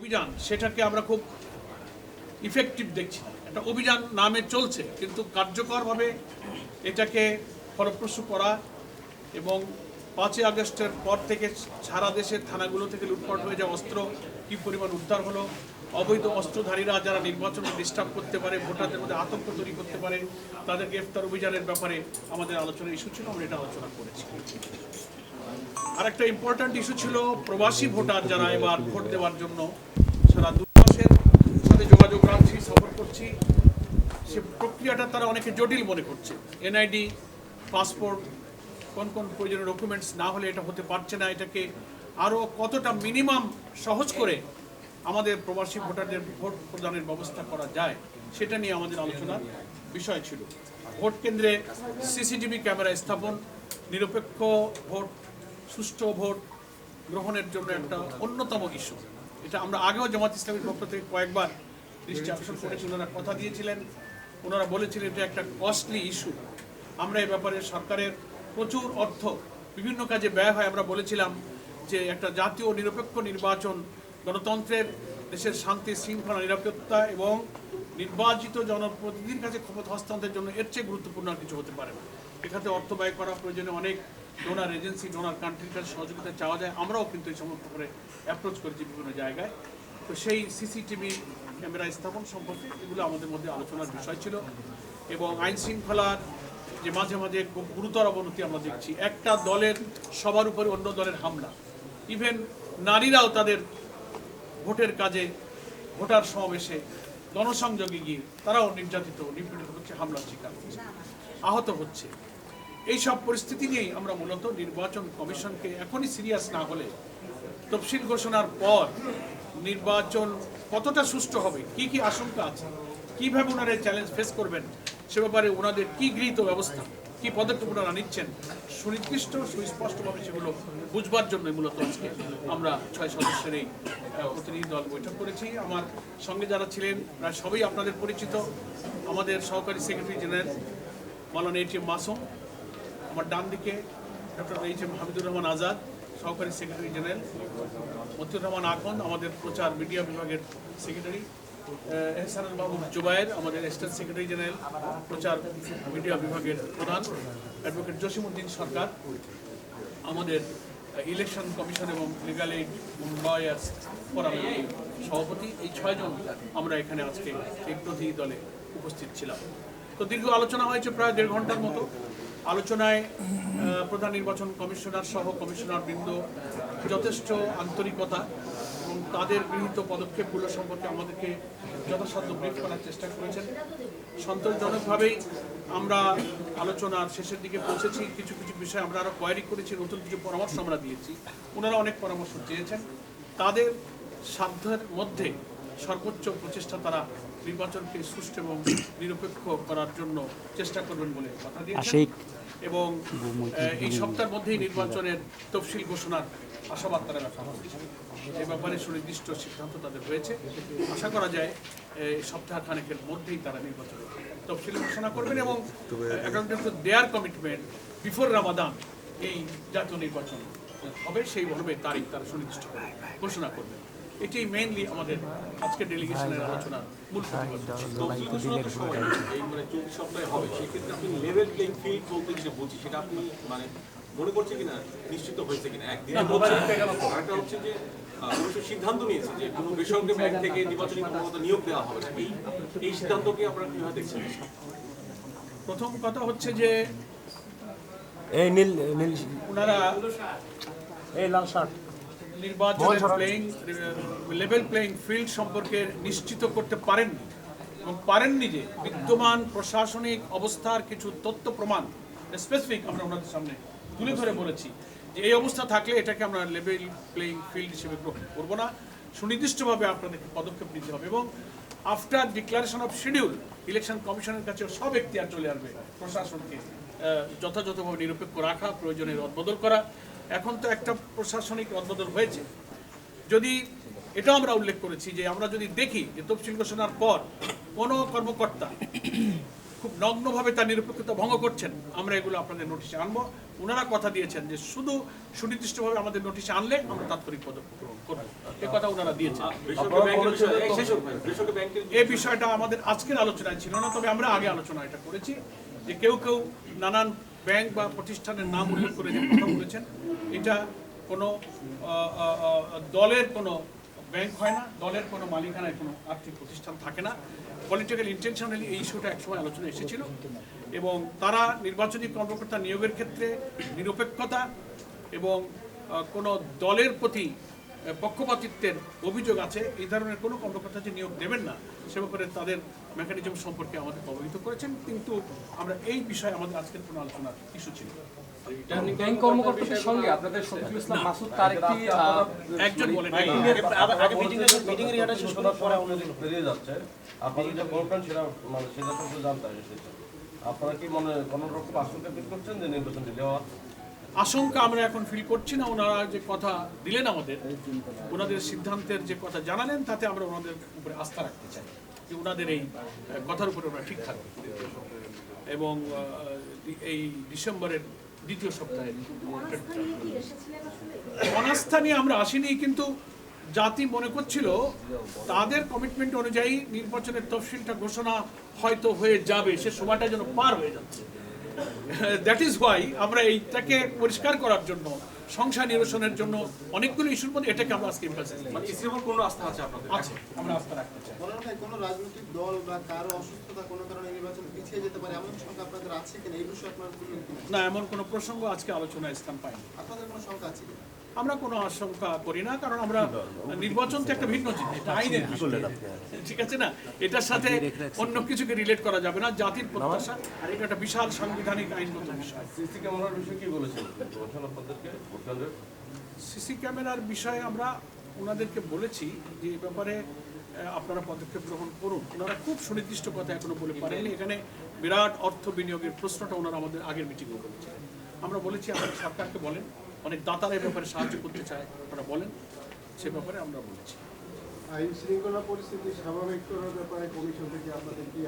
অভিযান, সেটাকে আমরা খুব ইফেক্টিভ দেখছি। একটা অভিযান নামে চলছে, কিন্তু কার্যকরভাবে এটাকে ফলপ্রসূ করা এবং পাঁচই আগস্টের পর থেকে সারা দেশের থানাগুলো থেকে লুটপাট হয়ে যাওয়া অস্ত্র কী পরিমাণ উদ্ধার হলো, অবৈধ অস্ত্রধারীরা যারা নির্বাচনকে ডিস্টার্ব করতে পারে, ভোটারদের মধ্যে আতঙ্ক তৈরি করতে পারে তাদের গ্রেফতার অভিযানের ব্যাপারে আমাদের আলোচনার ইস্যু ছিল, আমরা এটা আলোচনা করেছি। আর একটা ইম্পর্ট্যান্ট ইস্যু ছিল প্রবাসী ভোটার যারা এবার ভোট দেওয়ার জন্য সারা দু মাসের সাথে যোগাযোগ রাখছি, সফর করছি। সে প্রক্রিয়াটা তারা অনেকে জটিল মনে করছে। এনআইডি পাসপোর্ট কোন কোন প্রয়োজনীয় ডকুমেন্টস না হলে এটা হতে পারছে না। এটাকে আরও কতটা মিনিমাম সহজ করে আমাদের প্রবাসী ভোটারদের ভোট প্রদানের ব্যবস্থা করা যায়, সেটা নিয়ে আমাদের আলোচনার বিষয় ছিল। ভোট কেন্দ্রে সিসিটিভি ক্যামেরা স্থাপন, নিরপেক্ষ ভোট সুষ্ঠু ভোট গ্রহণের জন্য একটা অন্যতম ইস্যু এটা আমরা আগেও জামাত ইসলামের পক্ষ থেকে কয়েকবার দৃষ্টি আকর্ষণ করেছি ওনারা কথা দিয়েছিলেন। ওনারা বলেছিলেন এটা একটা কস্টলি ইস্যু আমরা এ ব্যাপারে সরকারের প্রচুর অর্থ, বিভিন্ন কাজে ব্যয় হয়। আমরা বলেছিলাম যে একটা জাতীয় নিরপেক্ষ নির্বাচন গণতন্ত্রের দেশের শান্তি, শৃঙ্খলা, নিরাপত্তা এবং নির্বাচিত জনপ্রতিনিধির কাছে ক্ষমতা হস্তান্তরের জন্য এর চেয়ে গুরুত্বপূর্ণ কিছু হতে পারে না। এখানে অর্থ ব্যয় করা প্রয়োজনে অনেক ডোনার এজেন্সি ডোনার কান্ট্রির কাছে সহযোগিতা চাওয়া যায়, আমরাও কিন্তু এই সমস্ত করে অ্যাপ্রোচ করেছি বিভিন্ন জায়গায়। তো সেই সিসিটিভি ক্যামেরা স্থাপন সম্পর্কে এগুলো আমাদের মধ্যে আলোচনার বিষয় ছিল এবং আইন শৃঙ্খলার যে মাঝে মাঝে খুব গুরুতর অবনতি আমরা দেখছি। একটা দলের সবার উপরে অন্য দলের হামলা। ইভেন নারীরাও তাদের ভোটের কাজে, ভোটার সমাবেশে গণসংযোগে গিয়ে তারাও নির্যাতিত, নিপীড়িত হচ্ছে, হামলার শিকার হচ্ছে, আহত হচ্ছে। এই সব পরিস্থিতি নিয়েই আমরা মূলত নির্বাচন কমিশনকে এখনই সিরিয়াস না হলে তফসিল ঘোষণার পর নির্বাচন কতটা সুষ্ঠু হবে, কি কি আশঙ্কা আছে, কীভাবে ওনারা চ্যালেঞ্জ ফেস করবেন, সে ব্যাপারে ওনাদের কি গৃহীত ব্যবস্থা, কি পদক্ষেপ ওনারা নিচ্ছেন, সুনির্দিষ্ট, সুস্পষ্টভাবে সেগুলো বুঝবার জন্য মূলত আজকে আমরা ছয় সদস্যের এই প্রতিনিধি দল বৈঠক করেছি। আমার সঙ্গে যারা ছিলেন, প্রায় সবই আপনাদের পরিচিত। আমাদের সহকারী secretary general Maulana ATM Masum আমার ডান দিকে doctor H M Hamidur Rahman Azad, সহকারী সেক্রেটারি জেনারেল। মতিউর রহমান আখন আমাদের প্রচার মিডিয়া বিভাগের সেক্রেটারি। এহসানুল বাবু জুবায়ের, আমাদের অ্যাসিস্ট্যান্ট সেক্রেটারি জেনারেল, প্রচার মিডিয়া বিভাগের প্রধান। অ্যাডভোকেট জসিমউদ্দিন সরকার, আমাদের ইলেকশন কমিশন এবং লিগাল এইড লয়ার্স ফোরাম সভাপতি। এই ছয়জন আমরা এখানে আজকে এই প্রতিনিধি দলে উপস্থিত ছিলাম। তো দীর্ঘ আলোচনা হয়েছে প্রায় দেড় ঘণ্টার মতো। আলোচনায় প্রধান নির্বাচন কমিশনার সহ কমিশনার বৃন্দ, যথেষ্ট আন্তরিকতা এবং তাদের গৃহীত পদক্ষেপগুলো সম্পর্কে আমাদেরকে যথাসাধ্য ব্রিফ করার চেষ্টা করেছেন। সন্তোষজনকভাবেই আমরা আলোচনার শেষের দিকে পৌঁছেছি। কিছু কিছু বিষয় আমরা আরও কোয়ারি করেছি, নতুন কিছু পরামর্শ আমরা দিয়েছি। ওনারা অনেক পরামর্শ চেয়েছেন। তাদের সাধ্যের মধ্যে সর্বোচ্চ প্রচেষ্টা তারা নির্বাচনকে সুষ্ঠু এবং নিরপেক্ষ করার জন্য চেষ্টা করবেন বলে কথা দিয়েছেন। এবং এই সপ্তাহের মধ্যেই নির্বাচনের তফসিল ঘোষণার আশাবাদ তারা রাখা এ ব্যাপারে সুনির্দিষ্ট সিদ্ধান্ত তাদের হয়েছে। আশা করা যায় এই সপ্তাহ খানেকের মধ্যেই তারা নির্বাচনের তফসিল ঘোষণা করবেন এবং দেয়ার কমিটমেন্ট বিফোর রামাদান এই জাতীয় নির্বাচন হবে সেই সেইভাবে তারিখ তারা সুনির্দিষ্ট করে ঘোষণা করবেন। এটাই মেইনলি আমাদের আজকের ডেলিগেশনের আলোচনার মূল মানে সপ্তাহে হবে? সেক্ষেত্রে আপনি লেভেল প্লেইং ফিল্ড বলতে যেটা বলছি সেটা আপনি মানে মনে করছে কিনা? নিশ্চিত হয়েছে কিনা? একদিন আরেকটা হচ্ছে যে সিদ্ধান্ত নিয়েছে যে কোনো বেসরকারি ব্যাংক থেকে নির্বাচনী কর্মকর্তা নিয়োগ দেওয়া হবে না। এই এই সিদ্ধান্তকে আপনারা কীভাবে দেখছেন? প্রথম কথা হচ্ছে যে এই নীল নীল ওনারা এই লাল শার্ট নির্বাচনের প্লেইং লেভেল প্লেইং ফিল্ড সম্পর্কে নিশ্চিত করতে পারেননি। এবং পারেননি যে বিদ্যমান প্রশাসনিক অবস্থার কিছু তথ্য প্রমাণ স্পেসিফিক আমরা ওনাদের সামনে তুলে ধরে বলেছি। যে এই অবস্থা থাকলে এটাকে আমরা লেভেল প্লেইং ফিল্ড হিসেবে গ্রহণ করব না। সুনির্দিষ্টভাবে আপনাদেরকে পদক্ষেপ নিতে হবে এবং after declaration of schedule election কমিশনের কাছে সব এখতিয়ার চলে আসবে প্রশাসনকে যথাযথভাবে নিরপেক্ষ রাখা প্রয়োজনের রদবদল করা। এখন তো একটা প্রশাসনিক রদবদল হয়েছে। যদি এটাও আমরা উল্লেখ করেছি যে আমরা যদি দেখি যে তফসিল ঘোষণার পর কোনো কর্মকর্তা খুব নগ্নভাবে তার নিরপেক্ষতা ভঙ্গ করছেন আমরা এগুলো আপনাদের নোটিশে আনব। ওনারা কথা দিয়েছেন যে শুধু সুনির্দিষ্টভাবে আমাদের নোটিশে আনলে আমরা তাৎক্ষণিক পদক্ষেপ গ্রহণ করব। এ কথা ওনারা দিয়েছেন। এই বিষয়টা আমাদের আজকের আলোচনায় ছিল না তবে আমরা আগে আলোচনা এটা করেছি যে কেউ কেউ নানান ব্যাংক বা প্রতিষ্ঠানের নাম উল্লেখ করে যে কথা বলেছেন, এটা কোনো দলের কোনো ব্যাংক হয় না, দলের কোনো মালিকানায় কোনো আর্থিক প্রতিষ্ঠান থাকে না। পলিটিক্যাল ইন্টেনশনালি এই ইস্যুটা একসময় আলোচনা এসেছিল এবং তারা নির্বাচনী কর্মকর্তা নিয়োগের ক্ষেত্রে নিরপেক্ষতা এবং কোনো দলের প্রতি পক্ষপাতিত্বের অভিযোগ আছে এই ধরনের কোনো কর্মকর্তা যে নিয়োগ দেবেন না। সে ব্যাপারে তাদের মেকানিজম সম্পর্কে আমাদের অবহিত করেছেন কিন্তু আমরা এই বিষয়ে আমাদের আজকের কোনো আলোচনার ইস্যু ছিল ব্যাংক কর্মকর্তাদের সঙ্গে আপনাদের শফিকুল ইসলাম মাসুদ তার একটি একজন বলেন। আগে মিটিং মিটিং এর ইয়াটা শেষ করার পরে অন্যদিন বেরিয়ে যাচ্ছে। আপনাদের যে করবেন সেটা মানে সেটা সম্পর্কে জানতে আপনারা কি মনে কোনো রকম আশঙ্কা ফিল করছেন যে নির্বাচন দিলে হওয়ার আশঙ্কা আমরা এখন ফিল করছি না। ওনারা যে কথা দিলেন আমাদের, ওনাদের সিদ্ধান্তের যে কথা জানালেন, তাতে আমরা ওনাদের উপরে আস্থা রাখতে চাই যে ওনাদের এই কথার উপরে ওনারা ঠিক থাকবে এবং এই ডিসেম্বরের দ্বিতীয় সপ্তাহে অনাস্থা নিয়ে আমরা আসিনি, কিন্তু জাতি মনে করছিল তাদের কমিটমেন্ট অনুযায়ী নির্বাচনের তফসিলটা ঘোষণা হয়তো হয়ে যাবে, সে সময়টা যেন পার হয়ে যাচ্ছে। দ্যাট ইজ হোয়াই আমরা এইটাকে পরিষ্কার করার জন্য সংসার নিরসনের জন্য অনেকগুলো ইস্যুর মধ্যে এটাকে আমরা আজকে। মানে ইসির উপর কোনো আস্থা আছে আপনাদের আছে আমরা আস্থা রাখতে চাই। হয় কোনো রাজনৈতিক দল বা কারও অসুস্থতা কোনো কারণে নির্বাচন পিছিয়ে যেতে পারে এমন শঙ্কা আপনাদের আছে কিনা? এই বিষয়ে আপনারা না এমন কোনো প্রসঙ্গ আজকে আলোচনায় স্থান পায়নি। আপনাদের কোনো শঙ্কা আছে কিনা? আমরা কোনো আশঙ্কা করি না কারণ আমরা নির্বাচন তো একটা ভিন্ন জিনিস এটা আইনের বিষয়। ঠিক আছে না? এটার সাথে অন্য কিছুকে রিলেট করা যাবে না জাতির প্রত্যাশা আর এটা একটা বিশাল সাংবিধানিক আইনগত বিষয়। সিসি ক্যামেরার বিষয়ে কি বলেছেন? বলছেন আপনাদেরকে ভোট কেন্দ্রে সিসি ক্যামেরার বিষয়ে আমরা ওনাদেরকে বলেছি যে এ ব্যাপারে আহ, আপনারা পদক্ষেপ গ্রহণ করুন। ওনারা খুব সুনির্দিষ্ট কথা এখনও বলে পারেননি। এখানে বিরাট অর্থ বিনিয়োগের প্রশ্নটা ওনারা আমাদের আগের মিটিংয়ে করেছিলেন আমরা বলেছি আমাদের সরকারকে বলেন। অনেক দাতারা এই ব্যাপারে সাহায্য করতে চায় ওনারা বলেন। সে ব্যাপারে আমরা বলেছি। আইন শৃঙ্খলা পরিস্থিতি স্বাভাবিক করার ব্যাপারে কমিশন থেকে আপনাদের কি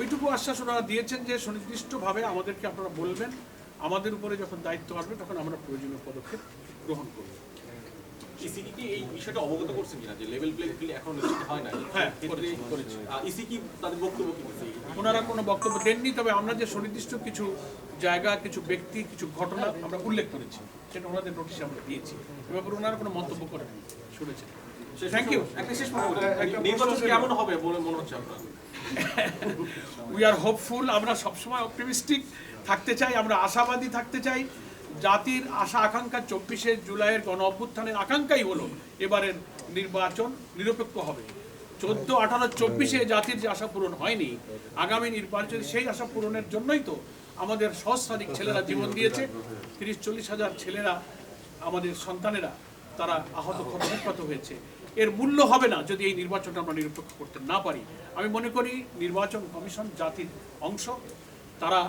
ওইটুকু আশ্বাস ওনারা দিয়েছেন যে সুনির্দিষ্টভাবে আমাদেরকে আপনারা বলবেন আমাদের উপরে যখন দায়িত্ব আসবে তখন আমরা প্রয়োজনীয় পদক্ষেপ গ্রহণ করব। ইসিকি কি এই বিষয়টা অবগত করছেন কিনা যে লেভেল প্লে এখন হয় না হ্যাঁ, তাদের বক্তব্য কি ওনারা কোনো বক্তব্য দেননি তবে আমরা যে সুনির্দিষ্ট কিছু জায়গা কিছু ব্যক্তি কিছু ঘটনা আমরা উল্লেখ করেছি। সেটা ওনাদের নোটিশে আমরা দিয়েছি। এ ব্যাপারে ওনারা কোনো মন্তব্য করেননি শুনেছেন। থ্যাংক ইউ একটা শেষ নির্বাচন কেমন হবে বলে মনে হচ্ছে আপনার? উই আর হোপফুল আমরা সবসময় অপটিমিস্টিক থাকতে চাই আমরা আশাবাদী থাকতে চাই। জাতির আশা আকাঙ্ক্ষা চব্বিশে জুলাইয়ের গণ অভ্যুত্থানের আকাঙ্ক্ষাই হলো এবারের নির্বাচন নিরপেক্ষ হবে। চোদ্দ আঠারো চব্বিশে জাতির যে আশা পূরণ হয়নি আগামী নির্বাচনে সেই আশা পূরণের জন্যই তো আমাদের সহস্রাধিক ছেলেরা জীবন দিয়েছে। তিরিশ চল্লিশ হাজার ছেলেরা, আমাদের সন্তানেরা, তারা আহত ক্ষতবিক্ষত হয়েছে। এর মূল্য হবে না যদি এই নির্বাচনটা আমরা নিরপেক্ষ করতে না পারি। আমি মনে করি নির্বাচন কমিশন জাতির অংশ, তারা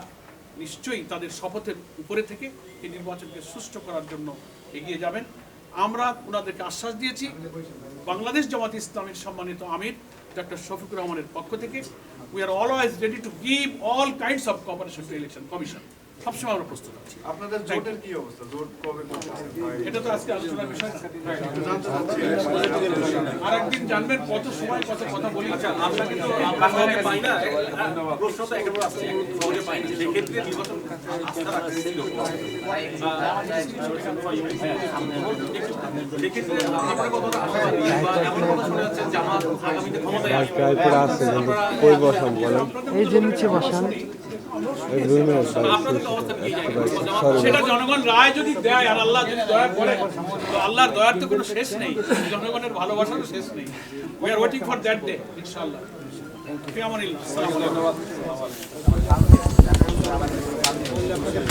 নিশ্চয়ই তাদের শপথের উপরে থেকে এই নির্বাচনকে সুষ্ঠু করার জন্য এগিয়ে যাবেন। আমরা ওনাদেরকে আশ্বাস দিয়েছি, বাংলাদেশ জামাত ইসলামের সম্মানিত আমির ডক্টর শফিকুর রহমানের পক্ষ থেকে we are always ready to give all kinds of cooperation to election commission সবসময় আমরা প্রস্তুত আছি। আপনাদের জোটের কি অবস্থা? জোট কবে এটা তো আজকে আলোচনার বিষয়। আর একদিন জানবেন কত সময় কত কথা বলি। আচ্ছা আমরা কিন্তু আমরা পাই না। প্রশ্ন তো একেবারে আসছে সহজে পাই না। সেক্ষেত্রে নির্বাচন আস্থা রাখতে সেক্ষেত্রে আপনার কতটা আশাবাদী বা এমন কথা শোনা যাচ্ছে জামাত আগামীতে ক্ষমতায় আসবে? এই যে নিচে বসান। সেটা জনগণ রায় যদি দেয় আর আল্লাহ যদি দয়া করে, তো আল্লাহর দয়ার তো কোনো শেষ নেই। জনগণের ভালোবাসারও শেষ নেই। We are waiting for that day ইনশাআল্লাহ। আলাইকুম।